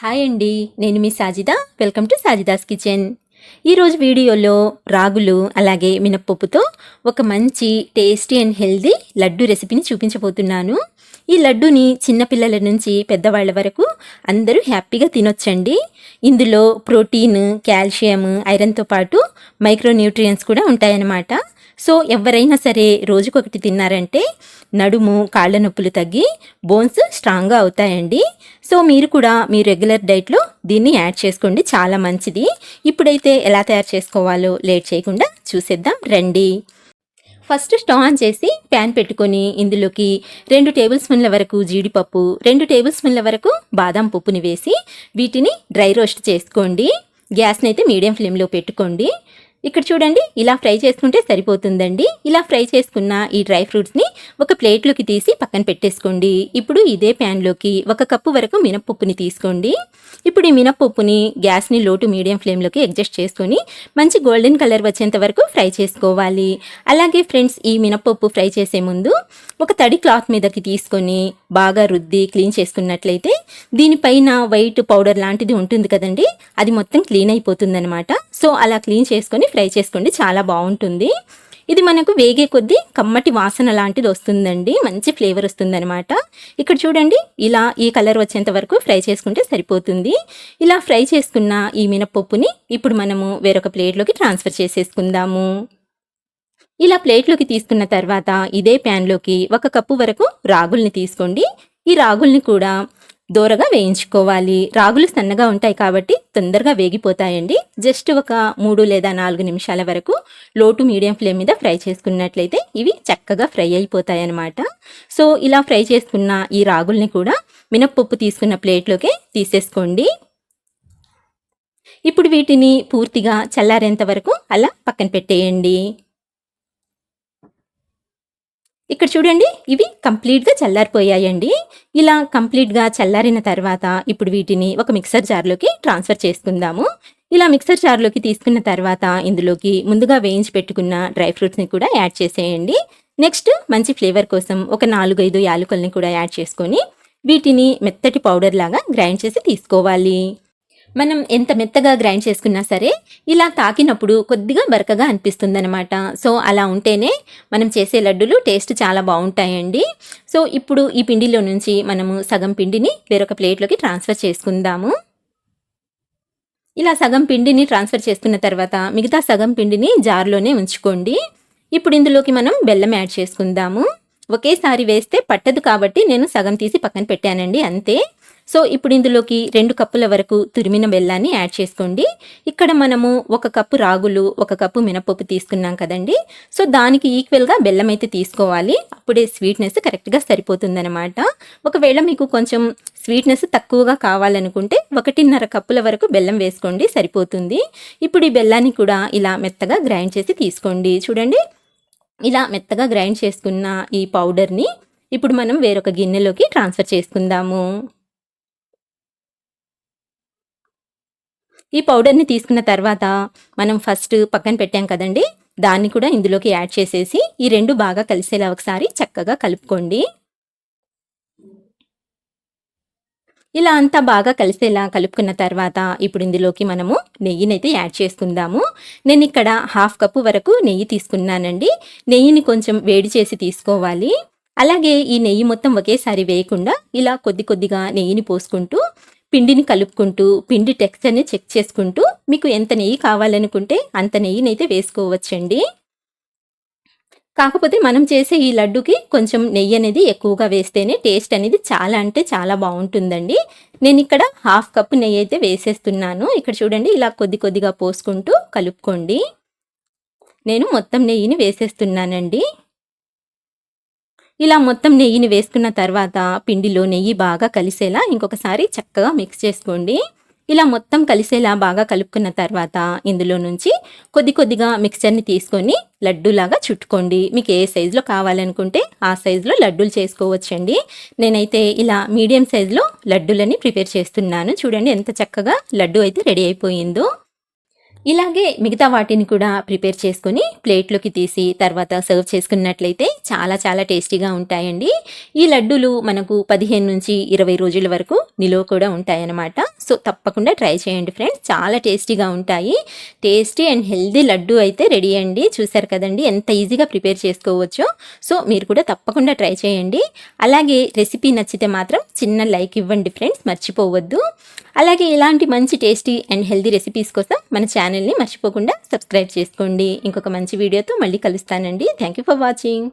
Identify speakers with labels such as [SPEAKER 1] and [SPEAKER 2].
[SPEAKER 1] Hi అండి నేను మీ Sajida. Welcome to Sajida's kitchen. ఈరోజు వీడియోలో రాగులు అలాగే మినప్పప్పుతో ఒక మంచి టేస్టీ అండ్ హెల్దీ లడ్డు రెసిపీని చూపించబోతున్నాను. ఈ లడ్డూని చిన్నపిల్లల నుంచి పెద్దవాళ్ళ వరకు అందరూ హ్యాపీగా తినొచ్చండి. ఇందులో ప్రోటీన్ కాల్షియం ఐరన్తో పాటు మైక్రోన్యూట్రియన్స్ కూడా ఉంటాయన్నమాట. సో ఎవరైనా సరే రోజుకొకటి తిన్నారంటే నడుము కాళ్ళ నొప్పులు తగ్గి బోన్స్ స్ట్రాంగ్గా అవుతాయండి. సో మీరు కూడా మీ రెగ్యులర్ డైట్లో దీన్ని యాడ్ చేసుకోండి. చాలా మంచిది. ఇప్పుడైతే ఎలా తయారు చేసుకోవాలో లేట్ చేయకుండా చూసేద్దాం. రండి. ఫస్ట్ స్టవ్ ఆన్ చేసి ప్యాన్ పెట్టుకొని ఇందులోకి రెండు టేబుల్ స్పూన్ల వరకు జీడిపప్పు రెండు టేబుల్ స్పూన్ల వరకు బాదం పప్పుని వేసి వీటిని డ్రై రోస్ట్ చేసుకోండి. గ్యాస్ని అయితే మీడియం ఫ్లేమ్లో పెట్టుకోండి. ఇక్కడ చూడండి ఇలా ఫ్రై చేసుకుంటే సరిపోతుందండి. ఇలా ఫ్రై చేసుకున్న ఈ డ్రై ఫ్రూట్స్ని ఒక ప్లేట్లోకి తీసి పక్కన పెట్టేసుకోండి. ఇప్పుడు ఇదే ప్యాన్లోకి ఒక కప్పు వరకు మినప్పప్పుని తీసుకోండి. ఇప్పుడు ఈ మినప్పప్పుని గ్యాస్ని లో టు మీడియం ఫ్లేమ్లోకి అడ్జస్ట్ చేసుకొని మంచి గోల్డెన్ కలర్ వచ్చేంత వరకు ఫ్రై చేసుకోవాలి. అలాగే ఫ్రెండ్స్ ఈ మినప్పప్పు ఫ్రై చేసే ముందు ఒక తడి క్లాత్ మీదకి తీసుకొని బాగా రుద్ది క్లీన్ చేసుకున్నట్లయితే దీనిపైన వైట్ పౌడర్ లాంటిది ఉంటుంది కదండి అది మొత్తం క్లీన్ అయిపోతుందన్నమాట. సో అలా క్లీన్ చేసుకొని ఫ్రై చేసుకోండి. చాలా బాగుంటుంది. ఇది మనకు వేగే కొద్దీ కమ్మటి వాసన లాంటిది వస్తుందండి. మంచి ఫ్లేవర్ వస్తుందన్నమాట. ఇక్కడ చూడండి ఇలా ఈ కలర్ వచ్చేంత వరకు ఫ్రై చేసుకుంటే సరిపోతుంది. ఇలా ఫ్రై చేసుకున్న ఈ మినపప్పుని ఇప్పుడు మనము వేరొక ప్లేట్లోకి ట్రాన్స్ఫర్ చేసేసుకుందాము. ఇలా ప్లేట్లోకి తీసుకున్న తర్వాత ఇదే ప్యాన్లోకి ఒక కప్పు వరకు రాగుల్ని తీసుకోండి. ఈ రాగుల్ని కూడా దోరగా వేయించుకోవాలి. రాగులు సన్నగా ఉంటాయి కాబట్టి తొందరగా వేగిపోతాయండి. జస్ట్ ఒక మూడు లేదా నాలుగు నిమిషాల వరకు లోటు మీడియం ఫ్లేమ్ మీద ఫ్రై చేసుకున్నట్లయితే ఇవి చక్కగా ఫ్రై అయిపోతాయి అన్నమాట సో ఇలా ఫ్రై చేసుకున్న ఈ రాగుల్ని కూడా మినప్పప్పు తీసుకున్న ప్లేట్లోకి తీసేసుకోండి. ఇప్పుడు వీటిని పూర్తిగా చల్లారేంత వరకు అలా పక్కన పెట్టేయండి. ఇక్కడ చూడండి ఇవి కంప్లీట్గా చల్లారిపోయాయండి. ఇలా కంప్లీట్గా చల్లారిన తర్వాత ఇప్పుడు వీటిని ఒక మిక్సర్ జార్లోకి ట్రాన్స్ఫర్ చేసుకుందాము. ఇలా మిక్సర్ జార్లోకి తీసుకున్న తర్వాత ఇందులోకి ముందుగా వేయించి పెట్టుకున్న డ్రై ఫ్రూట్స్ని కూడా యాడ్ చేసేయండి. నెక్స్ట్ మంచి ఫ్లేవర్ కోసం ఒక నాలుగైదు యాలకుల్ని కూడా యాడ్ చేసుకొని వీటిని మెత్తటి పౌడర్ లాగా గ్రైండ్ చేసి తీసుకోవాలి. మనం ఎంత మెత్తగా గ్రైండ్ చేసుకున్నా సరే ఇలా తాకినప్పుడు కొద్దిగా బరకగా అనిపిస్తుంది అనమాట సో అలా ఉంటేనే మనం చేసే లడ్డూలు టేస్ట్ చాలా బాగుంటాయండి. సో ఇప్పుడు ఈ పిండిలో నుంచి మనము సగం పిండిని వేరొక ప్లేట్లోకి ట్రాన్స్ఫర్ చేసుకుందాము. ఇలా సగం పిండిని ట్రాన్స్ఫర్ చేసుకున్న తర్వాత మిగతా సగం పిండిని జార్లోనే ఉంచుకోండి. ఇప్పుడు ఇందులోకి మనం బెల్లం యాడ్ చేసుకుందాము. ఒకేసారి వేస్తే పట్టదు కాబట్టి నేను సగం తీసి పక్కన పెట్టానండి అంతే. సో ఇప్పుడు ఇందులోకి రెండు కప్పుల వరకు తురిమిన బెల్లాన్ని యాడ్ చేసుకోండి. ఇక్కడ మనము ఒక కప్పు రాగులు ఒక కప్పు మినపప్పు తీసుకున్నాం కదండి. సో దానికి ఈక్వల్గా బెల్లం అయితే తీసుకోవాలి. అప్పుడే స్వీట్నెస్ కరెక్ట్గా సరిపోతుందనమాట ఒకవేళ మీకు కొంచెం స్వీట్నెస్ తక్కువగా కావాలనుకుంటే ఒకటిన్నర కప్పుల వరకు బెల్లం వేసుకోండి సరిపోతుంది. ఇప్పుడు ఈ బెల్లాన్ని కూడా ఇలా మెత్తగా గ్రైండ్ చేసి తీసుకోండి. చూడండి ఇలా మెత్తగా గ్రైండ్ చేసుకున్న ఈ పౌడర్ని ఇప్పుడు మనం వేరొక గిన్నెలోకి ట్రాన్స్ఫర్ చేసుకుందాము. ఈ పౌడర్ని తీసుకున్న తర్వాత మనం ఫస్ట్ పక్కన పెట్టాం కదండి దాన్ని కూడా ఇందులోకి యాడ్ చేసేసి ఈ రెండు బాగా కలిసేలా ఒకసారి చక్కగా కలుపుకోండి. ఇలా అంతా బాగా కలిసేలా కలుపుకున్న తర్వాత ఇప్పుడు ఇందులోకి మనము నెయ్యినైతే యాడ్ చేసుకుందాము. నేను ఇక్కడ హాఫ్ కప్పు వరకు నెయ్యి తీసుకున్నానండి. నెయ్యిని కొంచెం వేడి చేసి తీసుకోవాలి. అలాగే ఈ నెయ్యి మొత్తం ఒకేసారి వేయకుండా ఇలా కొద్ది కొద్దిగా నెయ్యిని పోసుకుంటూ పిండిని కలుపుకుంటూ పిండి టెక్స్చర్ని చెక్ చేసుకుంటూ మీకు ఎంత నెయ్యి కావాలనుకుంటే అంత నెయ్యినైతే వేసుకోవచ్చండి. కాకపోతే మనం చేసే ఈ లడ్డుకి కొంచెం నెయ్యి అనేది ఎక్కువగా వేస్తేనే టేస్ట్ అనేది చాలా అంటే చాలా బాగుంటుందండి. నేను ఇక్కడ హాఫ్ కప్ నెయ్యి అయితే వేసేస్తున్నాను. ఇక్కడ చూడండి ఇలా కొద్ది కొద్దిగా పోసుకుంటూ కలుపుకోండి. నేను మొత్తం నెయ్యిని వేసేస్తున్నానండి. ఇలా మొత్తం నెయ్యిని వేసుకున్న తర్వాత పిండిలో నెయ్యి బాగా కలిసేలా ఇంకొకసారి చక్కగా మిక్స్ చేసుకోండి. ఇలా మొత్తం కలిసేలా బాగా కలుపుకున్న తర్వాత ఇందులో నుంచి కొద్ది కొద్దిగా మిక్చర్ని తీసుకొని లడ్డూలాగా చుట్టుకోండి. మీకు ఏ సైజులో కావాలనుకుంటే ఆ సైజులో లడ్డూలు చేసుకోవచ్చండి. నేనైతే ఇలా మీడియం సైజులో లడ్డూలని ప్రిపేర్ చేస్తున్నాను. చూడండి ఎంత చక్కగా లడ్డు అయితే రెడీ అయిపోయిందో. ఇలాగే మిగతా వాటిని కూడా ప్రిపేర్ చేసుకొని ప్లేట్లోకి తీసి తర్వాత సర్వ్ చేసుకున్నట్లయితే చాలా చాలా టేస్టీగా ఉంటాయండి. ఈ లడ్డూలు మనకు పదిహేను నుంచి ఇరవై రోజుల వరకు నిలువ కూడా ఉంటాయన్నమాట. సో తప్పకుండా ట్రై చేయండి ఫ్రెండ్స్. చాలా టేస్టీగా ఉంటాయి. టేస్టీ అండ్ హెల్దీ లడ్డు అయితే రెడీ అండి. చూసారు కదండి? ఎంత ఈజీగా ప్రిపేర్ చేసుకోవచ్చో. సో మీరు కూడా తప్పకుండా ట్రై చేయండి. అలాగే రెసిపీ నచ్చితే మాత్రం చిన్న లైక్ ఇవ్వండి ఫ్రెండ్స్. మర్చిపోవద్దు. అలాగే ఇలాంటి మంచి టేస్టీ అండ్ హెల్దీ రెసిపీస్ కోసం మన ఛానల్ని మర్చిపోకుండా సబ్స్క్రైబ్ చేసుకోండి. ఇంకొక మంచి వీడియోతో మళ్ళీ కలుస్తానండి. Thank you for watching